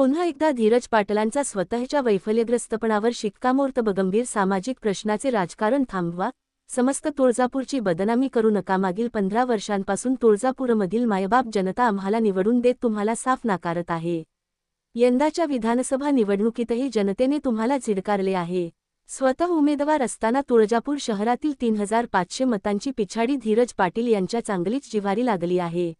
पुन्हा एकदा धीरज पाटलांचा स्वतःच्या वैफल्यग्रस्तपणावर शिक्कामोर्तब गंभीर सामाजिक प्रश्नाचे राजकारण थांबवा. समस्त तुळजापूरची बदनामी करू नका. मागील पंधरा वर्षांपासून तुळजापूरमधील मायबाप जनता आम्हाला निवडून देत तुम्हाला साफ नाकारत आहे. यंदाच्या विधानसभा निवडणुकीतही जनतेने तुम्हाला झिडकारले आहे. स्वतः उमेदवार असताना तुळजापूर शहरातील तीन हजार पाचशे मतांची पिछाडी धीरज पाटील यांच्या चांगलीच जिव्हारी लागली आहे.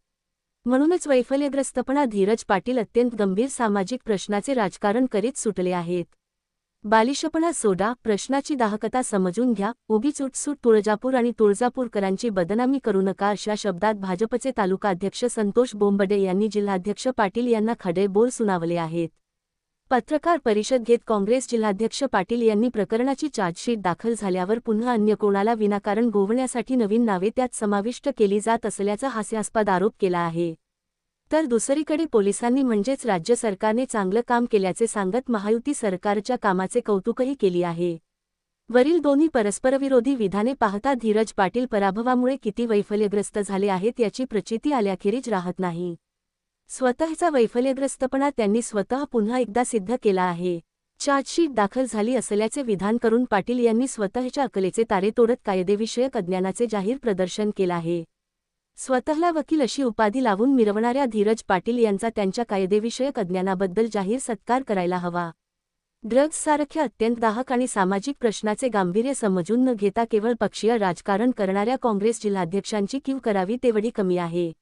म्हणूनच वैफल्यग्रस्तपणा धीरज पाटील अत्यंत गंभीर सामाजिक प्रश्नाचे राजकारण करीत सुटले आहेत. बालिशपणा सोडा प्रश्नाची दाहकता समजून घ्या उगीच उठसूट तुळजापूर आणि तुळजापूरकरांची बदनामी करू नका अशा शब्दात भाजपचे तालुकाध्यक्ष संतोष बोंबडे यांनी जिल्हाध्यक्ष पाटील यांना खडे बोल सुनावले आहेत. पत्रकार परिषद घेत काँग्रेस जिल्हाध्यक्ष पाटील यांनी प्रकरणाची चार्जशीट दाखल झाल्यावर पुन्हा अन्य कोणाला विनाकारण गोवण्यासाठी नवीन नावे त्यात समाविष्ट केली जात असल्याचा हास्यास्पद आरोप केला आहे. तर दुसरीकडे पोलिसांनी म्हणजेच राज्य सरकारने चांगलं काम केल्याचे सांगत महायुती सरकारच्या कामाचे कौतुकही केली आहे. वरील दोन्ही परस्परविरोधी विधाने पाहता धीरज पाटील पराभवामुळे किती वैफल्यग्रस्त झाले आहेत याची प्रचिती आल्याखेरीज राहत नाही. स्वतःचा वैफल्यग्रस्तपणा त्यांनी स्वतः पुन्हा एकदा सिद्ध केला आहे. चार्जशीट दाखल झाली असल्याचे विधान करून पाटील यांनी स्वतःच्या अकलेचे तारे तोडत कायदेविषयक अज्ञानाचे जाहीर प्रदर्शन केलं आहे. स्वतःला वकील अशी उपाधी लावून मिरवणाऱ्या धीरज पाटील यांचा त्यांच्या कायदेविषयक अज्ञानाबद्दल जाहीर सत्कार करायला हवा. ड्रग्जसारख्या अत्यंत दाहक आणि सामाजिक प्रश्नाचे गांभीर्य समजून न घेता केवळ पक्षीय राजकारण करणाऱ्या काँग्रेस जिल्हाध्यक्षांची कीव करावी तेवढी कमी आहे.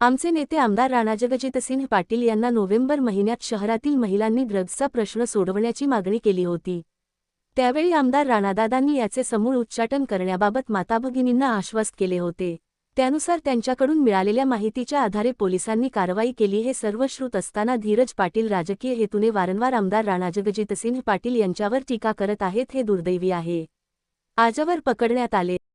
आमचे नेते आमदार राणाजगजितसिंह पाटील यांना नोव्हेंबर महिन्यात शहरातील महिलांनी ड्रग्जचा प्रश्न सोडवण्याची मागणी केली होती. त्यावेळी आमदार राणादादांनी याचे समूळ उच्चाटन करण्याबाबत माताभगिनींना आश्वस्त केले होते. त्यानुसार त्यांच्याकडून मिळालेल्या माहितीच्या आधारे पोलिसांनी कारवाई केली हे सर्व श्रुत असताना धीरज पाटील राजकीय हेतूने वारंवार आमदार राणाजगजितसिंह पाटील यांच्यावर टीका करत आहेत हे दुर्दैवी आहे. आजवर पकडण्यात आले.